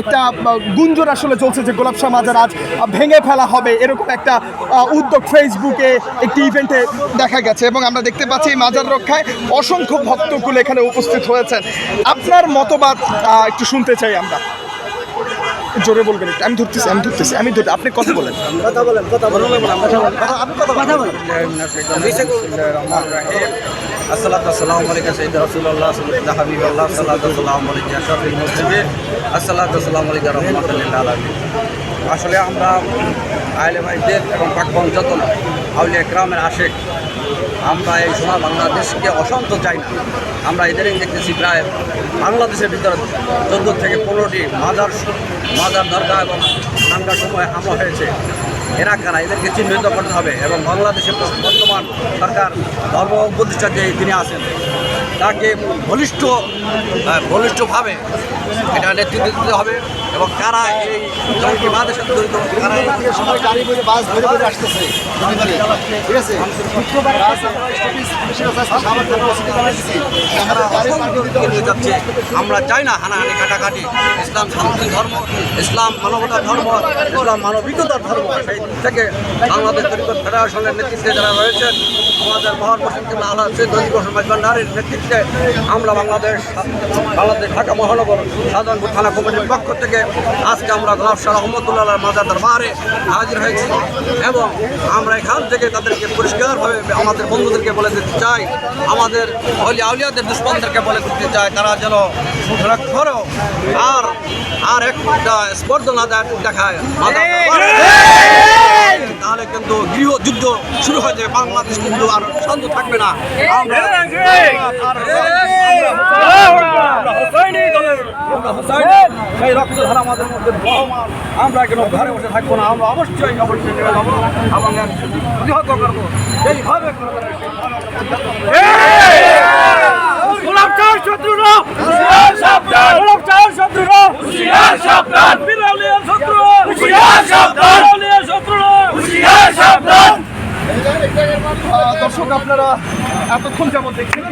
একটা গুঞ্জন আসলে চলছে যে গোলাপ শাহ মাজার আজ ভেঙে ফেলা হবে এরকম একটা উদ্যোগ ফেসবুকে একটি ইভেন্টে দেখা গেছে এবং আমরা দেখতে পাচ্ছি এই মাজার রক্ষায় অসংখ্য ভক্তকুল এখানে উপস্থিত হয়েছেন। আপনার মতবাদ একটু শুনতে চাই আমরা। জোরে বলবেন একটু আমি ধরতেছি আমি ধরতেছি আমি ধরতে আপনি কথা বলেন। কথা বলেন কথা বলেন। কথা কথা বলেন। রসুল্লাহ আসলে আমরা আইলে ভাইদের এবং পাক পঞ্চতন আউলিয়া গ্রামের আসে আমরা এই সময় বাংলাদেশকে অশান্ত চাই না। আমরা এদেরই দেখতেছি প্রায় বাংলাদেশের ভিতরে চোদ্দ থেকে পনেরোটি মাজার মাজার দরকার এবং আমরা সময় হামলা হয়েছে। এরা কারা? এদেরকে চিহ্নিত করতে হবে এবং বাংলাদেশের বর্তমান সরকার ধর্ম উপদেষ্টা যে তিনি আছেন। তাকে বলিষ্ঠ বলিষ্ঠভাবে এটা নেতৃত্ব দিতে হবে এবং কারা এই জঙ্গিবাদের সাথে জড়িত কারা সবাই গাড়ি করে বাস ধরে ধরে আসতেছে। ঠিক আছে? আমরা নিয়ে যাচ্ছে। আমরা চাই না হানাহানি কাটাকাটি। ইসলাম শান্তি ধর্ম ইসলাম মানবতার ধর্ম ইসলাম মানবিকতার ধর্ম সেই থেকে বাংলাদেশ তরিকত ফেডারেশনের নেতৃত্বে যারা রয়েছেন আমাদের মহান মুসলিম আল্লাহ সৈয়দ সমাজ ভান্ডারের নেতৃত্বে আমরা বাংলাদেশ বাংলাদেশ ঢাকা মহানগর সাধারণপুর থানা কমিটির পক্ষ থেকে আজকে আমরা গোলাপ শাহ রহমতুল্লাহ মাজার দরবারে হাজির হয়েছি এবং আমরা এখান থেকে তাদেরকে পরিষ্কারভাবে আমাদের বন্ধুদেরকে বলে দিতে চাই, আমাদের অলি আউলিয়াদের দুষ্মনদেরকে বলে দিতে চাই, তারা যেন করো আর আর একটা স্পর্ধা না দেয় দেখায় বাংলাদেশ কিন্তু আর শান্ত থাকবে না। আমরা সেই রক্তধারা আমাদের মধ্যে বহমান। আমরা কেন ঘরে বসে থাকব না? আমরা অবশ্যই অবশ্যই এবং প্রতিহত করব। এইভাবে দর্শক আপনারা এতক্ষণ যেমন দেখছেন